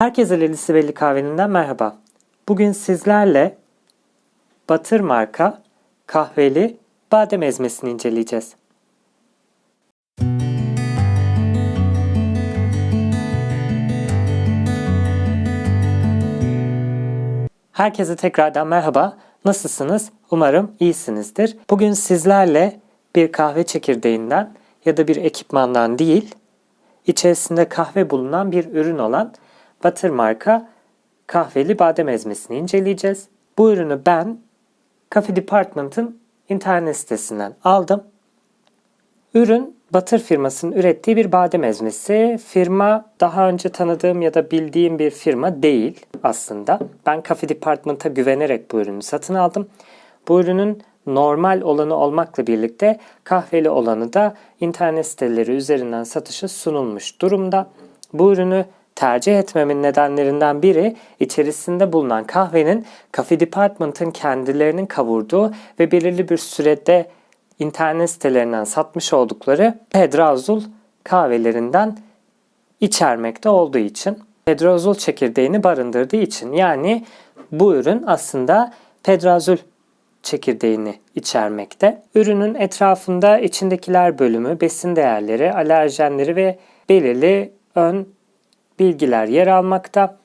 Herkese Lelisi Belli Kahveninden merhaba. Bugün sizlerle Batır marka kahveli badem ezmesini inceleyeceğiz. Herkese tekrardan merhaba. Nasılsınız? Umarım iyisinizdir. Bugün sizlerle bir kahve çekirdeğinden ya da bir ekipmandan değil, içerisinde kahve bulunan bir ürün olan Batır marka kahveli badem ezmesini inceleyeceğiz. Bu ürünü ben Coffee Department'ın internet sitesinden aldım. Ürün Batır firmasının ürettiği bir badem ezmesi. Firma daha önce tanıdığım ya da bildiğim bir firma değil aslında. Ben Coffee Department'a güvenerek bu ürünü satın aldım. Bu ürünün normal olanı olmakla birlikte kahveli olanı da internet siteleri üzerinden satışa sunulmuş durumda. Bu ürünü tercih etmemin nedenlerinden biri içerisinde bulunan kahvenin Coffee Department'ın kendilerinin kavurduğu ve belirli bir sürede internet sitelerinden satmış oldukları Pedrazul kahvelerinden içermekte olduğu için Pedrazul çekirdeğini barındırdığı için yani bu ürün aslında Pedrazul çekirdeğini içermekte. Ürünün etrafında içindekiler bölümü, besin değerleri, alerjenleri ve belirli ön bilgiler yer almakta.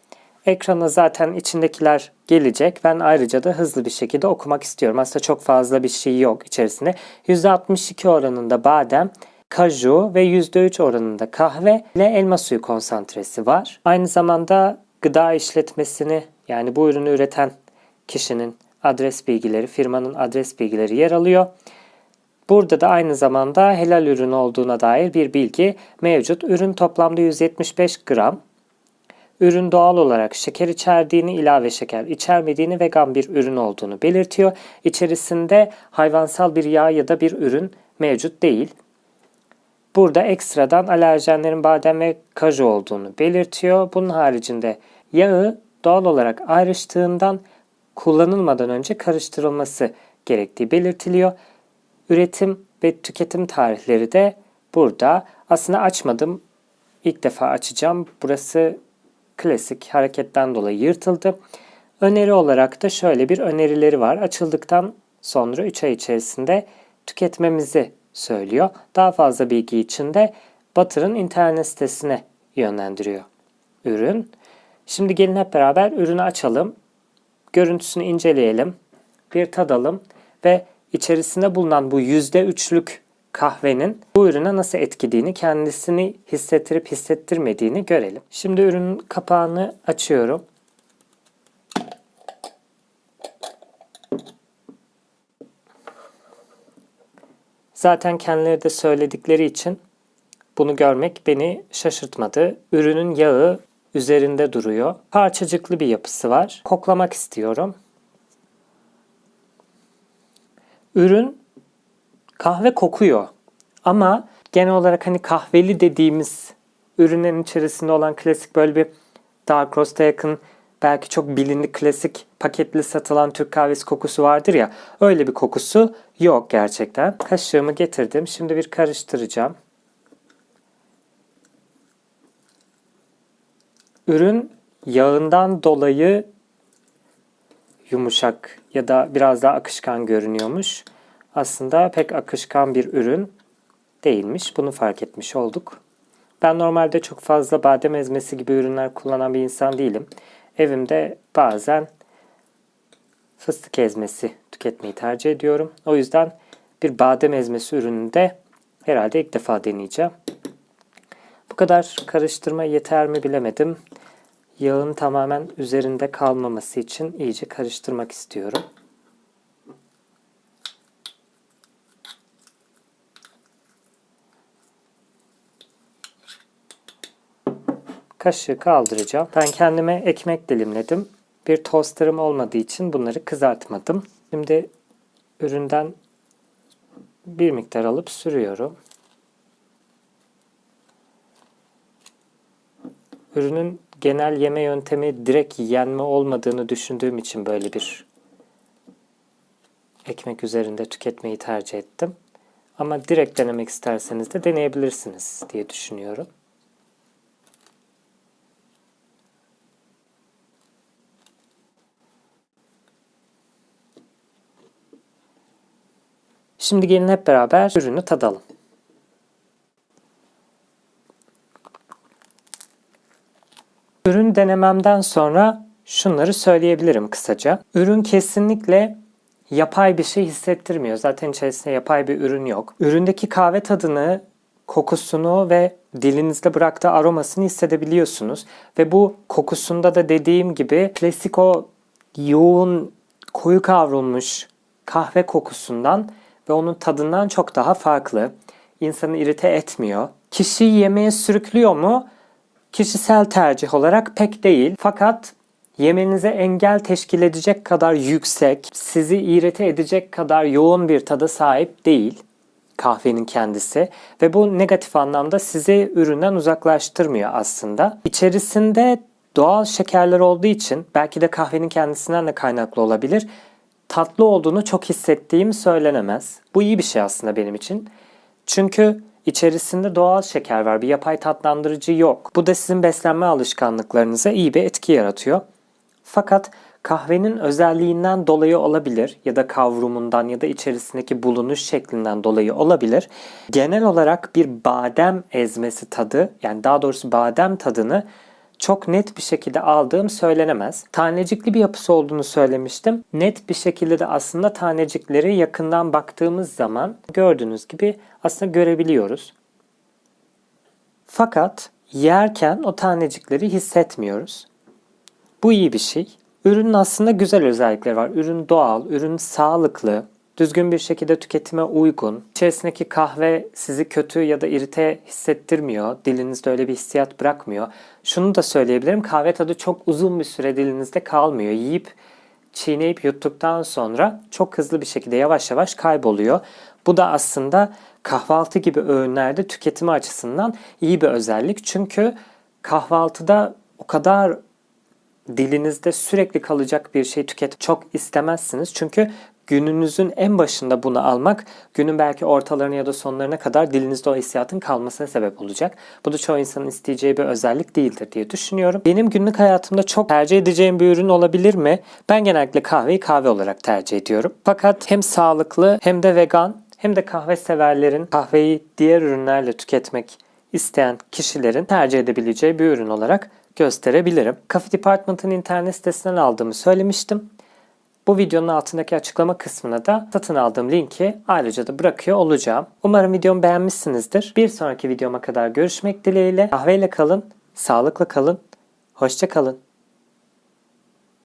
Ekrana zaten içindekiler gelecek. Ben ayrıca da hızlı bir şekilde okumak istiyorum. Aslında çok fazla bir şey yok içerisinde. %62 oranında badem, kaju ve %3 oranında kahve ile elma suyu konsantresi var. Aynı zamanda gıda işletmesini yani bu ürünü üreten kişinin adres bilgileri, firmanın adres bilgileri yer alıyor. Burada da aynı zamanda helal ürün olduğuna dair bir bilgi mevcut. Ürün toplamda 175 gram. Ürün doğal olarak şeker içerdiğini, ilave şeker içermediğini, vegan bir ürün olduğunu belirtiyor. İçerisinde hayvansal bir yağ ya da bir ürün mevcut değil. Burada ekstradan alerjenlerin badem ve kaju olduğunu belirtiyor. Bunun haricinde yağı doğal olarak ayrıştığından kullanılmadan önce karıştırılması gerektiği belirtiliyor. Üretim ve tüketim tarihleri de burada. Aslında açmadım. İlk defa açacağım. Burası klasik hareketten dolayı yırtıldı. Öneri olarak da şöyle bir önerileri var. Açıldıktan sonra 3 ay içerisinde tüketmemizi söylüyor. Daha fazla bilgi için de Batır'ın internet sitesine yönlendiriyor ürün. Şimdi gelin hep beraber ürünü açalım. Görüntüsünü inceleyelim. Bir tadalım ve içerisinde bulunan bu %3'lük kahvenin bu ürüne nasıl etkilediğini, kendisini hissettirip hissettirmediğini görelim. Şimdi ürünün kapağını açıyorum. Zaten kendileri de söyledikleri için bunu görmek beni şaşırtmadı. Ürünün yağı üzerinde duruyor. Parçacıklı bir yapısı var. Koklamak istiyorum. Ürün kahve kokuyor. Ama genel olarak hani kahveli dediğimiz ürünlerin içerisinde olan klasik böyle bir Dark Roast'a yakın belki çok bilindik klasik paketli satılan Türk kahvesi kokusu vardır ya. Öyle bir kokusu yok gerçekten. Kaşığımı getirdim. Şimdi bir karıştıracağım. Ürün yağından dolayı yumuşak ya da biraz daha akışkan görünüyormuş. Aslında pek akışkan bir ürün değilmiş. Bunu fark etmiş olduk. Ben normalde çok fazla badem ezmesi gibi ürünler kullanan bir insan değilim. Evimde bazen fıstık ezmesi tüketmeyi tercih ediyorum. O yüzden bir badem ezmesi ürününü de herhalde ilk defa deneyeceğim. Bu kadar karıştırma yeter mi bilemedim. Yağın tamamen üzerinde kalmaması için iyice karıştırmak istiyorum. Kaşığı kaldıracağım. Ben kendime ekmek dilimledim. Bir tosterım olmadığı için bunları kızartmadım. Şimdi üründen bir miktar alıp sürüyorum. Ürünün genel yeme yöntemi direkt yenme olmadığını düşündüğüm için böyle bir ekmek üzerinde tüketmeyi tercih ettim. Ama direkt denemek isterseniz de deneyebilirsiniz diye düşünüyorum. Şimdi gelin hep beraber ürünü tadalım. Denememden sonra şunları söyleyebilirim kısaca. Ürün kesinlikle yapay bir şey hissettirmiyor. Zaten içerisinde yapay bir ürün yok. Üründeki kahve tadını, kokusunu ve dilinizde bıraktığı aromasını hissedebiliyorsunuz. Ve bu kokusunda da dediğim gibi klasik o yoğun, koyu kavrulmuş kahve kokusundan ve onun tadından çok daha farklı. İnsanı irite etmiyor. Kişiyi yemeğe sürüklüyor mu? Kişisel tercih olarak pek değil. Fakat yemenize engel teşkil edecek kadar yüksek, sizi irite edecek kadar yoğun bir tada sahip değil kahvenin kendisi ve bu negatif anlamda sizi üründen uzaklaştırmıyor aslında. İçerisinde doğal şekerler olduğu için belki de kahvenin kendisinden de kaynaklı olabilir. Tatlı olduğunu çok hissettiğim söylenemez. Bu iyi bir şey aslında benim için. Çünkü içerisinde doğal şeker var. Bir yapay tatlandırıcı yok. Bu da sizin beslenme alışkanlıklarınıza iyi bir etki yaratıyor. Fakat kahvenin özelliğinden dolayı olabilir ya da kavrumundan ya da içerisindeki bulunuş şeklinden dolayı olabilir. Genel olarak bir badem ezmesi tadı yani daha doğrusu badem tadını çok net bir şekilde aldığım söylenemez. Tanecikli bir yapısı olduğunu söylemiştim. Net bir şekilde de aslında tanecikleri yakından baktığımız zaman gördüğünüz gibi aslında görebiliyoruz. Fakat yerken o tanecikleri hissetmiyoruz. Bu iyi bir şey. Ürünün aslında güzel özellikleri var. Ürün doğal, ürün sağlıklı, düzgün bir şekilde tüketime uygun. İçerisindeki kahve sizi kötü ya da irite hissettirmiyor. Dilinizde öyle bir hissiyat bırakmıyor. Şunu da söyleyebilirim. Kahve tadı çok uzun bir süre dilinizde kalmıyor. Yiyip çiğneyip yuttuktan sonra çok hızlı bir şekilde yavaş yavaş kayboluyor. Bu da aslında kahvaltı gibi öğünlerde tüketimi açısından iyi bir özellik. Çünkü kahvaltıda o kadar dilinizde sürekli kalacak bir şey tüket çok istemezsiniz. Çünkü gününüzün en başında bunu almak günün belki ortalarına ya da sonlarına kadar dilinizde o hissiyatın kalmasına sebep olacak. Bu da çoğu insanın isteyeceği bir özellik değildir diye düşünüyorum. Benim günlük hayatımda çok tercih edeceğim bir ürün olabilir mi? Ben genellikle kahveyi kahve olarak tercih ediyorum. Fakat hem sağlıklı hem de vegan hem de kahve severlerin kahveyi diğer ürünlerle tüketmek isteyen kişilerin tercih edebileceği bir ürün olarak gösterebilirim. Coffee Department'ın internet sitesinden aldığımı söylemiştim. Bu videonun altındaki açıklama kısmına da satın aldığım linki ayrıca da bırakıyor olacağım. Umarım videomu beğenmişsinizdir. Bir sonraki videoma kadar görüşmek dileğiyle. Kahveyle kalın, sağlıklı kalın, hoşça kalın.